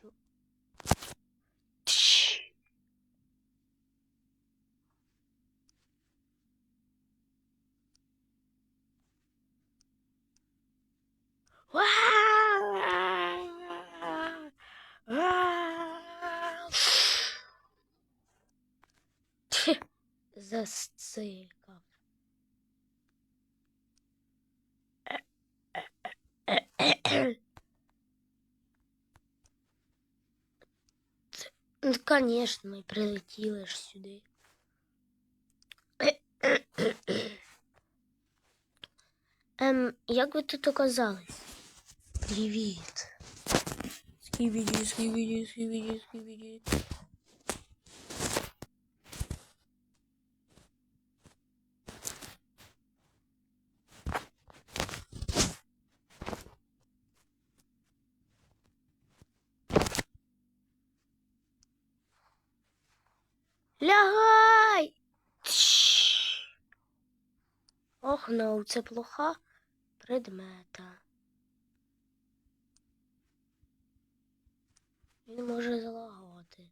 true. Ahem. Конечно, ми прилетіли ж сюди. Ем, як ви тут оказались? Привіт. Скібіді, скібіді, скібіді, скібіді. Лягай! Тш. Ох, ну, це плоха предмета. Він може залагати.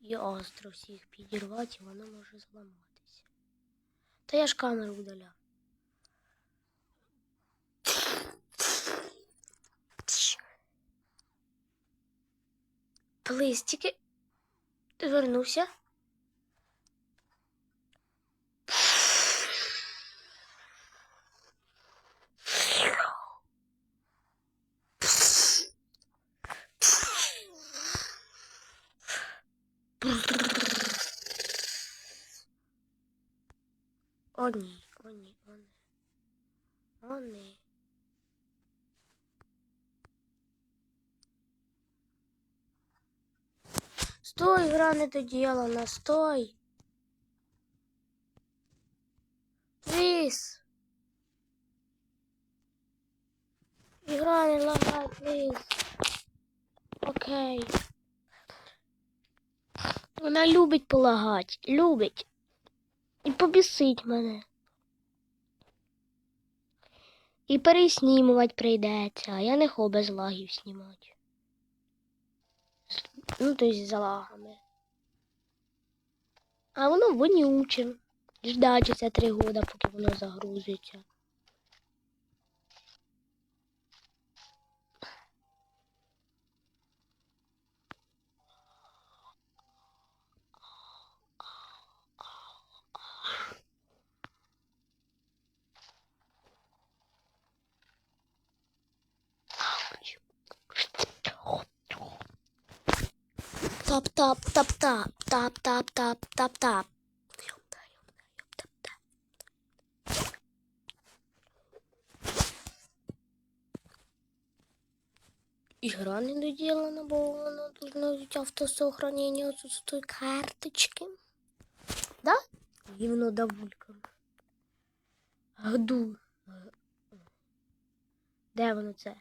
І остро всіх підірвати, і воно може зламатися. Та я ж камеру удаляв. Плиз, ти вернувся? О ні, о ні, о ні. О ні. Стой, гра не доділана, стой. Пліз. Ігра не лагай, пліз. Окей. Вона любить полагати, любить. І побісить мене. І переснімувати прийдеться, а я не хо без лагів знімати. Ну, то есть за лагами. А воно вонюче. Це три года, поки воно загрузиться. Ёпта, тап. Игра не доделана, бо вона должна взять автосохранение отсутствует карточки. Да? Гівно давулька. Гду. Де воно це?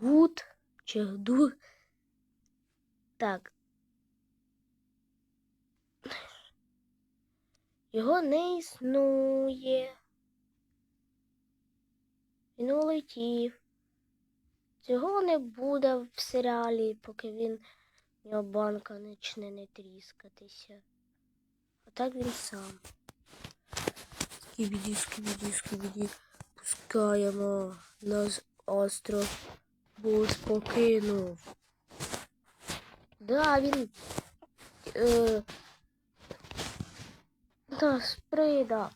Гуд чи гду? Так. Його не існує. Він улетів. Цього не буде в серіалі, поки він в нього банка почне не тріскатися. А так він сам. Скібіді, скібіді, скібіді. Пускаємо нас остров. Бус покинув. Да, він е, нас придав.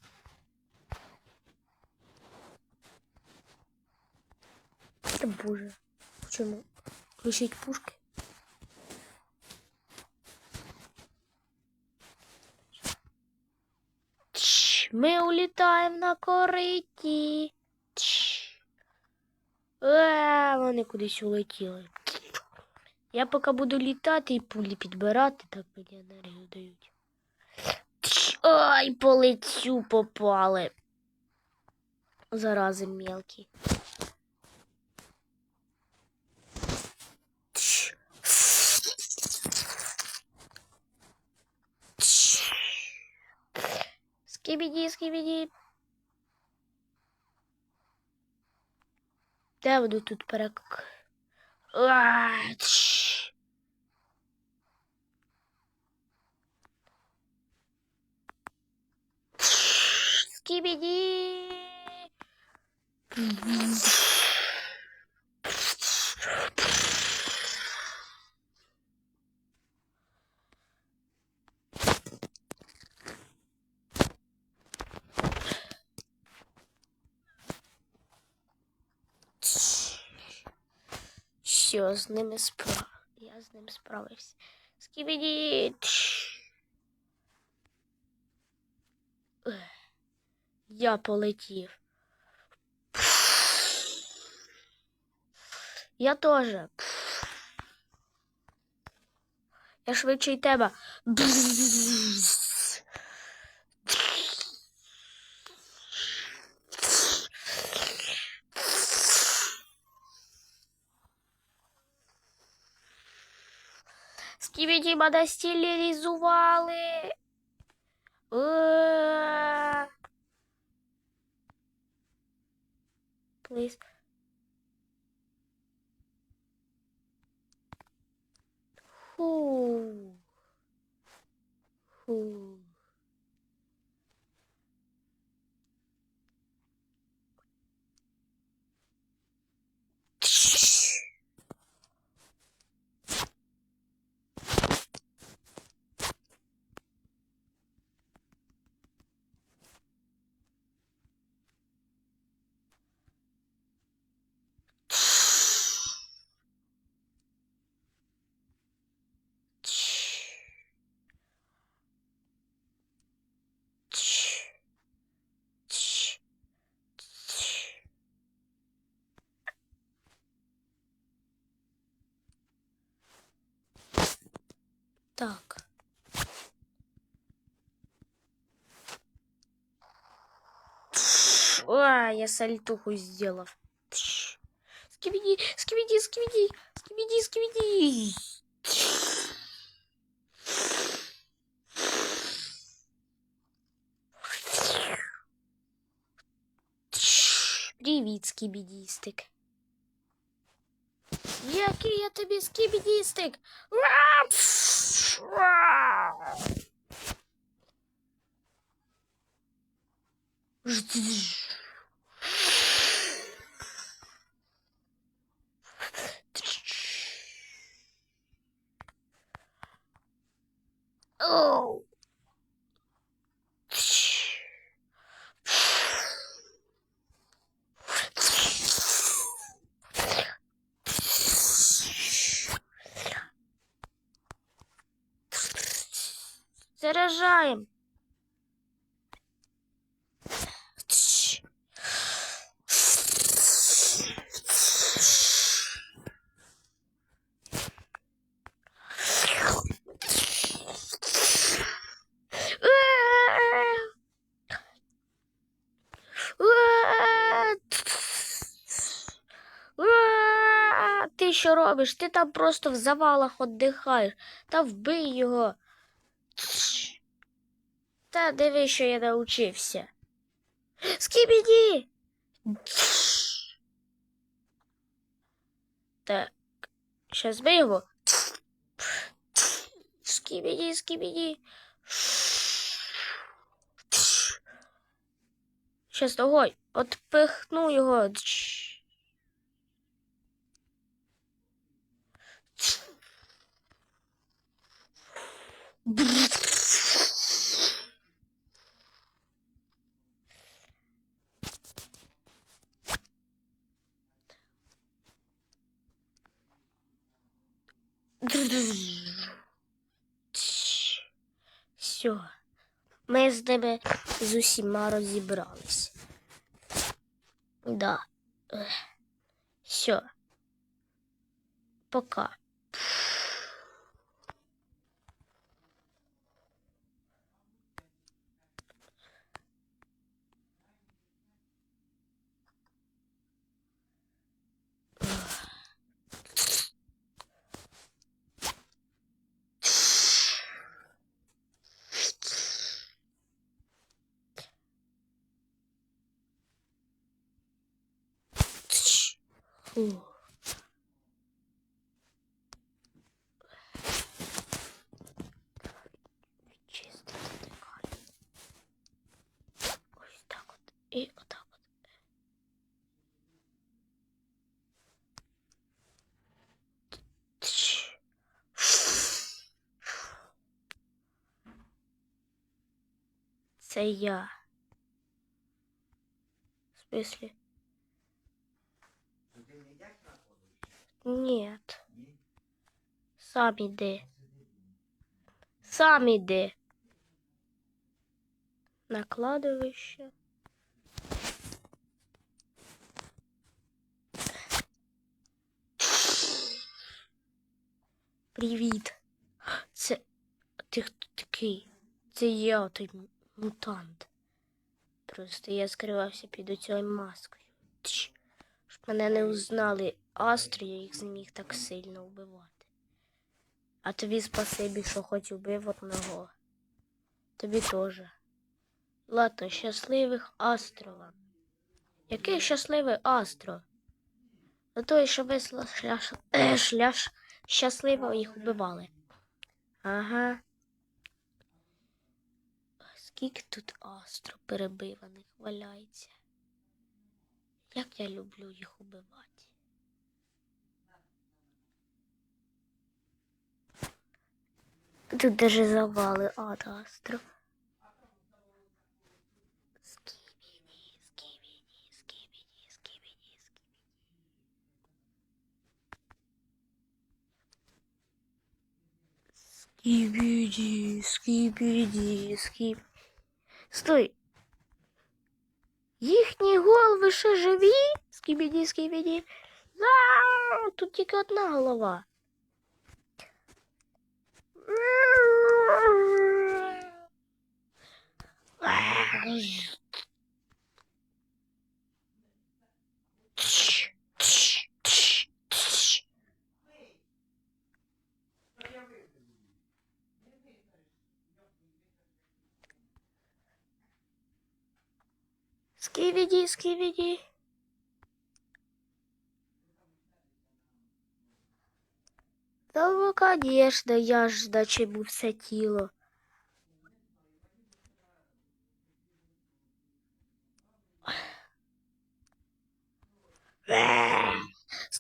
Та боже, чому? Включить пушки? Тш, Ми улітаємо на кориті. Тш. Е, вони кудись улетіли. Я поки буду літати і пулі підбирати, так мені енергію дають. Ай, по лицю попали. Зарази мелкі. Скибіді, скибіді. Де буду тут перек... А, тш. Скибиди. Все, з ними справ. Я з ним справився. Скибиди. Я полетів. Я теж. Я швидше й тебе. Скібіді мене стілізували. Е. please. А, я сальтуху сделал. Скибиди, скибиди, скибиди, скибиди, скибиди. Привіт, скібідістик. Який я тобі скібідістик? Уа! Пф! Уа! Ждж. Заряжаем. Ти що робиш? Ти там просто в завалах віддихаєш. Та вбий його. Та диви, що я навчився. Скібіді. Так, щас бий його. Скібіді, скібіді. Щас того, отпихну його. Все, ми з ними з усіма розібрались. Да. Все. Пока. Фу. Чисто дыхание. Ось так вот. И вот так вот. Це я. В смысле? Нет. Сам іди. Сам іди. На кладовище. Привіт. Це ти хто такий? Це я, той мутант. Просто я скривався під цією маскою. Тш. Щоб мене не узнали Астро, я їх зміг так сильно вбивати. А тобі спасибі, що хоч убив одного. Тобі теж. Ладно, щасливих Астро вам. Який щасливий Астро? Ну той, що ви шлях, е, щасливо їх вбивали. Ага. Скільки тут Астро перебиваних валяється. Як я люблю їх убивати. Тут даже завали ад Астро. Скибиди, скибиди, скибиди, скибиди, скибиди. Скибиди, скибиди, скиб. Стой. Їхні голови ще живі? Скибіді, скибіді. А, Тут тільки одна голова. Скибіді, скибіді. Та ну, конечно, я ж наче був все тіло.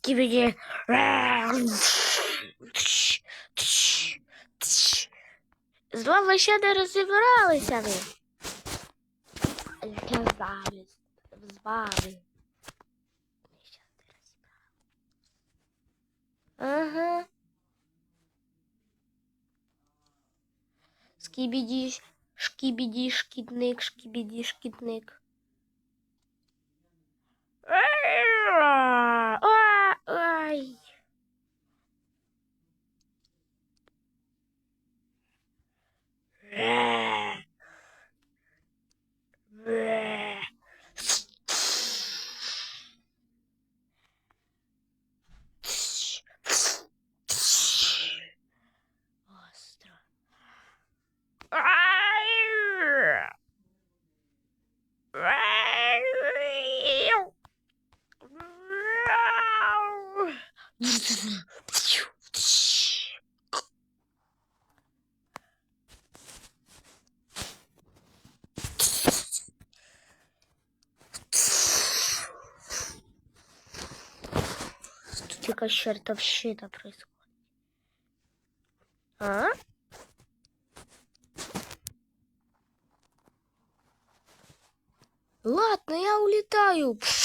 Скибіді. З вами ще не розібралися ви. Я з вами. З вами. Ми. Ага. Скібіді, шкібіді, шкідник, шкібіді, шкідник. Якась чертовщина происходит. А? Ладно, я улетаю. Пш.